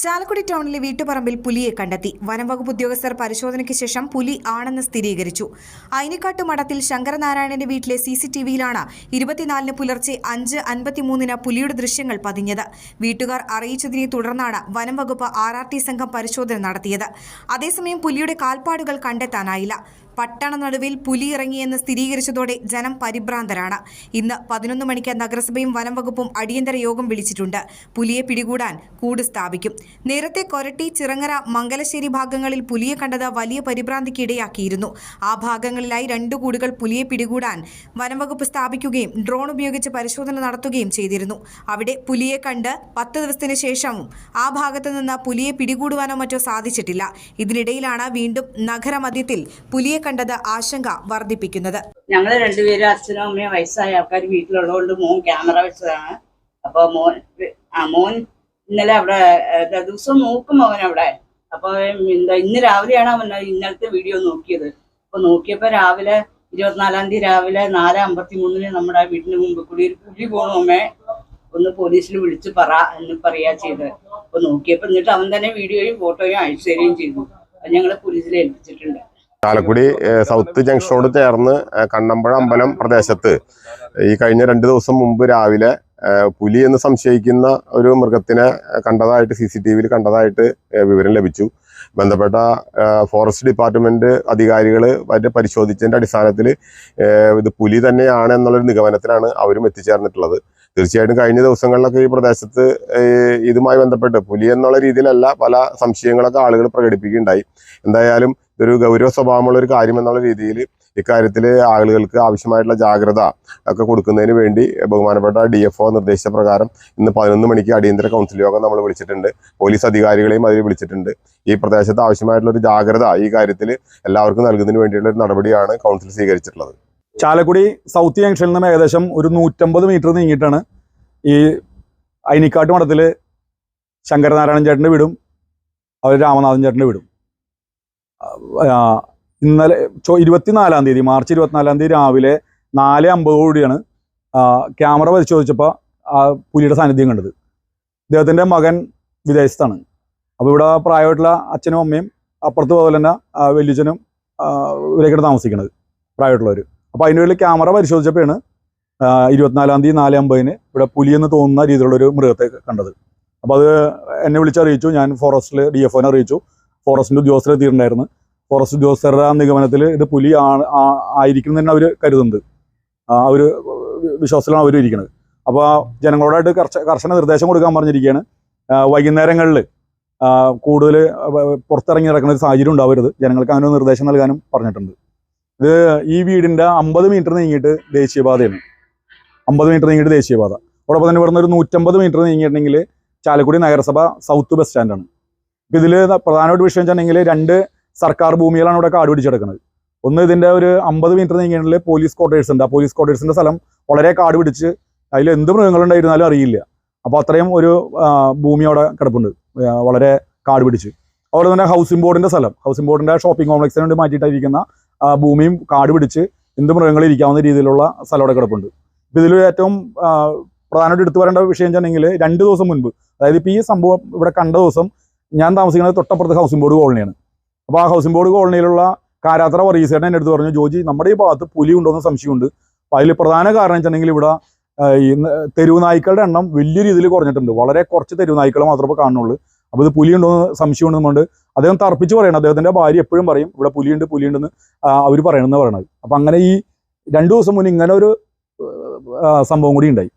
ചാലക്കുടി ടൗണിലെ വീട്ടുപറമ്പിൽ പുലിയെ കണ്ടെത്തി. വനംവകുപ്പ് ഉദ്യോഗസ്ഥർ പരിശോധനയ്ക്ക് ശേഷം പുലി ആണെന്ന് സ്ഥിരീകരിച്ചു. അയിനിക്കാട്ട് മഠത്തിൽ ശങ്കരനാരായണന്റെ വീട്ടിലെ സി സി ടി വിയിലാണ് ഇരുപത്തിനാലിന് പുലർച്ചെ അഞ്ച് അൻപത്തിമൂന്നിന് പുലിയുടെ ദൃശ്യങ്ങൾ പതിഞ്ഞത്. വീട്ടുകാർ അറിയിച്ചതിനെ തുടർന്നാണ് വനംവകുപ്പ് ആർ ആർ ടി സംഘം പരിശോധന നടത്തിയത്. അതേസമയം പുലിയുടെ കാൽപ്പാടുകൾ കണ്ടെത്താനായില്ല. പട്ടണ നടുവിൽ പുലി ഇറങ്ങിയെന്ന് സ്ഥിരീകരിച്ചതോടെ ജനം പരിഭ്രാന്തരാണ്. ഇന്ന് പതിനൊന്ന് മണിക്ക് നഗരസഭയും വനംവകുപ്പും അടിയന്തര യോഗം വിളിച്ചിട്ടുണ്ട്. പുലിയെ പിടികൂടാൻ കൂട് സ്ഥാപിക്കും. നേരത്തെ കൊരട്ടി ചിറങ്ങര മംഗലശ്ശേരി ഭാഗങ്ങളിൽ പുലിയെ കണ്ടത് വലിയ പരിഭ്രാന്തിക്ക് ഇടയാക്കിയിരുന്നു. ആ ഭാഗങ്ങളിലായി രണ്ടു കൂടുകൾ പുലിയെ പിടികൂടാൻ വനംവകുപ്പ് സ്ഥാപിക്കുകയും ഡ്രോൺ ഉപയോഗിച്ച് പരിശോധന നടത്തുകയും ചെയ്തിരുന്നു. അവിടെ പുലിയെ കണ്ട് പത്ത് ദിവസത്തിന് ശേഷവും ആ ഭാഗത്ത് നിന്ന് പുലിയെ പിടികൂടുവാനോ മറ്റോ സാധിച്ചിട്ടില്ല. ഇതിനിടയിലാണ് വീണ്ടും നഗരമധ്യത്തിൽ പുലിയെ കണ്ടത് ആശങ്ക വർദ്ധിപ്പിക്കുന്നത്. ഞങ്ങൾ രണ്ടുപേരും അച്ഛനും അമ്മയും വയസ്സായ ആൾക്കാർ വീട്ടിലുള്ളതുകൊണ്ട് മോൻ ക്യാമറ വെച്ചതാണ്. അപ്പോൾ മോൻ ആ മോൻ ഇന്നലെ അവിടെ ദിവസം നോക്കും അവൻ അവിടെ. അപ്പൊ എന്താ ഇന്ന് രാവിലെയാണ് അവൻ ഇന്നലത്തെ വീഡിയോ നോക്കിയത്. അപ്പൊ നോക്കിയപ്പോ രാവിലെ ഇരുപത്തിനാലാം തീയതി രാവിലെ നാല് അമ്പത്തി മൂന്നിന് നമ്മുടെ വീടിന് മുമ്പ് കൂടി ഒരു പുലി പോണോമേ ഒന്ന് പോലീസിൽ വിളിച്ച് പറ എന്ന് പറയാ ചെയ്തത്. അപ്പൊ നോക്കിയപ്പോ എന്നിട്ട് അവൻ തന്നെ വീഡിയോയും ഫോട്ടോയും അയച്ചു തരികയും ചെയ്തു. അത് ഞങ്ങൾ പോലീസിൽ ഏൽപ്പിച്ചിട്ടുണ്ട്. ചാലക്കുടി സൗത്ത് ജംഗ്ഷനോട് ചേർന്ന് കണ്ണമ്പഴ അമ്പലം പ്രദേശത്ത് ഈ കഴിഞ്ഞ രണ്ട് ദിവസം മുമ്പ് രാവിലെ പുലി എന്ന് സംശയിക്കുന്ന ഒരു മൃഗത്തിനെ കണ്ടതായിട്ട് സി സി ടി വിയിൽ കണ്ടതായിട്ട് വിവരം ലഭിച്ചു. ബന്ധപ്പെട്ട ഫോറസ്റ്റ് ഡിപ്പാർട്ട്മെന്റ് അധികാരികൾ അതിനെ പരിശോധിച്ചതിന്റെ അടിസ്ഥാനത്തിൽ ഇത് പുലി തന്നെയാണ് എന്നുള്ളൊരു നിഗമനത്തിലാണ് അവരും എത്തിച്ചേർന്നിട്ടുള്ളത്. തീർച്ചയായിട്ടും കഴിഞ്ഞ ദിവസങ്ങളിലൊക്കെ ഈ പ്രദേശത്ത് ഇതുമായി ബന്ധപ്പെട്ട് പുലി എന്നുള്ള രീതിയിലല്ല പല സംശയങ്ങളൊക്കെ ആളുകൾ പ്രകടിപ്പിക്കുകയുണ്ടായി. എന്തായാലും ഇതൊരു ഗൗരവ സ്വഭാവമുള്ള ഒരു കാര്യം എന്നുള്ള രീതിയിൽ ഇക്കാര്യത്തിൽ ആളുകൾക്ക് ആവശ്യമായിട്ടുള്ള ജാഗ്രത ഒക്കെ കൊടുക്കുന്നതിന് വേണ്ടി ബഹുമാനപ്പെട്ട ഡി എഫ് ഒ നിർദ്ദേശിച്ച പ്രകാരം ഇന്ന് പതിനൊന്ന് മണിക്ക് അടിയന്തര കൗൺസിൽ യോഗം നമ്മൾ വിളിച്ചിട്ടുണ്ട്. പോലീസ് അധികാരികളെയും അതിൽ വിളിച്ചിട്ടുണ്ട്. ഈ പ്രദേശത്ത് ആവശ്യമായിട്ടുള്ള ഒരു ജാഗ്രത ഈ കാര്യത്തിൽ എല്ലാവർക്കും നൽകുന്നതിന് വേണ്ടിയുള്ള ഒരു നടപടിയാണ് കൗൺസിൽ സ്വീകരിച്ചിട്ടുള്ളത്. ചാലക്കുടി സൗത്ത് ജംഗ്ഷനിൽ നിന്നും ഏകദേശം ഒരു നൂറ്റമ്പത് മീറ്റർ നീങ്ങിയിട്ടാണ് ഈ അയിനിക്കാട്ട് മഠത്തിൽ ശങ്കരനാരായണൻ ചേട്ടന്റെ വീടും. അവർ രാമനാഥൻ ചേട്ടന്റെ വീടും. ഇന്നലെ ഇരുപത്തിനാലാം തീയതി മാർച്ച് ഇരുപത്തിനാലാം തീയതി രാവിലെ നാല് അമ്പതോടുകൂടിയാണ് ക്യാമറ പരിശോധിച്ചപ്പോൾ ആ പുലിയുടെ സാന്നിധ്യം കണ്ടത്. ഇദ്ദേഹത്തിന്റെ മകൻ വിദേശത്താണ്. അപ്പോൾ ഇവിടെ പ്രായമായിട്ടുള്ള അച്ഛനും അമ്മയും അപ്പുറത്ത് പോലെ തന്നെ വലിയച്ഛനും ഇവരൊക്കെയാണ് താമസിക്കുന്നത് പ്രായമായിട്ടുള്ളവർ അപ്പോൾ അതിന്റെ പേരിൽ ക്യാമറ പരിശോധിച്ചപ്പോഴാണ് ഇരുപത്തിനാലാം തീയതി നാല് അമ്പതിന് ഇവിടെ പുലിയെന്ന് തോന്നുന്ന രീതിയിലുള്ളൊരു മൃഗത്തെ കണ്ടത്. അപ്പോൾ അത് എന്നെ വിളിച്ചറിയിച്ചു ഞാൻ ഫോറസ്റ്റിൽ ഡി എഫ് ഒനെ അറിയിച്ചു. ഫോറസ്റ്റിന്റെ ഉദ്യോഗസ്ഥർ എത്തിയിട്ടുണ്ടായിരുന്നു. ഫോറസ്റ്റ് ഉദ്യോഗസ്ഥരുടെ ആ നിഗമനത്തിൽ ഇത് പുലി ആ- ആയിരിക്കും തന്നെ അവർ കരുതുന്നത് അവർ വിശ്വാസത്തിലാണ് അവർ ഇരിക്കുന്നത്. അപ്പോൾ ജനങ്ങളോടായിട്ട് കർശ കർശന നിർദ്ദേശം കൊടുക്കാൻ പറഞ്ഞിരിക്കുകയാണ്. വൈകുന്നേരങ്ങളിൽ കൂടുതൽ പുറത്തിറങ്ങി നടക്കുന്ന ഒരു സാഹചര്യം ഉണ്ടാവരുത്. ജനങ്ങൾക്ക് അങ്ങനെ നിർദ്ദേശം നൽകാനും പറഞ്ഞിട്ടുണ്ട്. ഇത് ഈ വീടിന്റെ അമ്പത് മീറ്റർ നീങ്ങിയിട്ട് ദേശീയപാതയാണ്. അമ്പത് മീറ്റർ നീങ്ങിയിട്ട് ദേശീയപാത. അതോടൊപ്പം തന്നെ ഇവിടുന്ന് ഒരു നൂറ്റമ്പത് മീറ്റർ നീങ്ങിയിട്ടുണ്ടെങ്കിൽ ചാലക്കുടി നഗരസഭ സൗത്ത് ബസ് സ്റ്റാൻഡാണ്. ഇതിൽ പ്രധാനമായിട്ട് വിഷയം വെച്ചിട്ടുണ്ടെങ്കിൽ രണ്ട് സർക്കാർ ഭൂമികളാണ് ഇവിടെ കാട് പിടിച്ചെടുക്കുന്നത്. ഒന്ന് ഇതിന്റെ ഒരു അമ്പത് മീറ്റർ നീങ്ങിയിട്ടുണ്ടെങ്കിൽ പോലീസ് ക്വാർട്ടേഴ്സ് ഉണ്ട്. ആ പോലീസ് ക്വാർട്ടേഴ്സിന്റെ സ്ഥലം വളരെ കാട് പിടിച്ച് അതിൽ എന്ത് മൃഗങ്ങളുണ്ടായിരുന്നാലും അറിയില്ല. അപ്പോൾ അത്രയും ഒരു ഭൂമി അവിടെ കിടപ്പുണ്ട്. വളരെ കാട് പിടിച്ച്. അതുപോലെ തന്നെ ഹൗസിംഗ് ബോർഡിന്റെ സ്ഥലം. ഹൗസിംഗ് ബോർഡിന്റെ ഷോപ്പിംഗ് കോംപ്ലക്സിന് വേണ്ടി മാറ്റിയിട്ടായിരിക്കുന്ന ഭൂമിയും കാട് പിടിച്ച് എന്ത് മൃഗങ്ങൾ ഇരിക്കാവുന്ന രീതിയിലുള്ള സ്ഥലം അവിടെ കിടപ്പുണ്ട്. ഇതിൽ ഏറ്റവും പ്രധാനമായിട്ട് എടുത്തു പറയേണ്ട വിഷയം വെച്ചിട്ടുണ്ടെങ്കിൽ രണ്ട് ദിവസം മുൻപ് അതായത് ഇപ്പോൾ ഈ സംഭവം ഇവിടെ കണ്ട ദിവസം ഞാൻ താമസിക്കുന്നത് തൊട്ടപ്പുറത്ത് ഹൗസിംഗ് ബോർഡ് കോളനിയാണ് അപ്പോൾ ആ ഹൗസിംഗ് ബോർഡ് കോളനിയിലുള്ള കാരാത്ര വർഗീസേട്ടൻ എന്റെ അടുത്ത് പറഞ്ഞു ജോജി നമ്മുടെ ഈ ഭാഗത്ത് പുലി ഉണ്ടോയെന്ന് സംശയമുണ്ട്. അപ്പോൾ അതിൽ പ്രധാന കാരണം വെച്ചിട്ടുണ്ടെങ്കിൽ ഇവിടെ ഈ നായ്ക്കളുടെ എണ്ണം വലിയ രീതിയിൽ കുറഞ്ഞിട്ടുണ്ട്. വളരെ കുറച്ച് തെരുവ് നായ്ക്കൾ മാത്രമേ കാണുന്നുള്ളൂ. അപ്പോൾ ഇത് പുലി ഉണ്ടോയെന്ന് സംശയമുണ്ടെന്നുണ്ട് അദ്ദേഹം തർപ്പിച്ച് പറയണം. അദ്ദേഹത്തിന്റെ ഭാര്യ എപ്പോഴും പറയും ഇവിടെ പുലിയുണ്ട് പുലിയുണ്ടെന്ന് അവർ പറയണമെന്ന് പറയണത് അപ്പോൾ അങ്ങനെ ഈ രണ്ട് ദിവസം മുന്നേ ഇങ്ങനെ ഒരു സംഭവം കൂടി ഉണ്ടായി.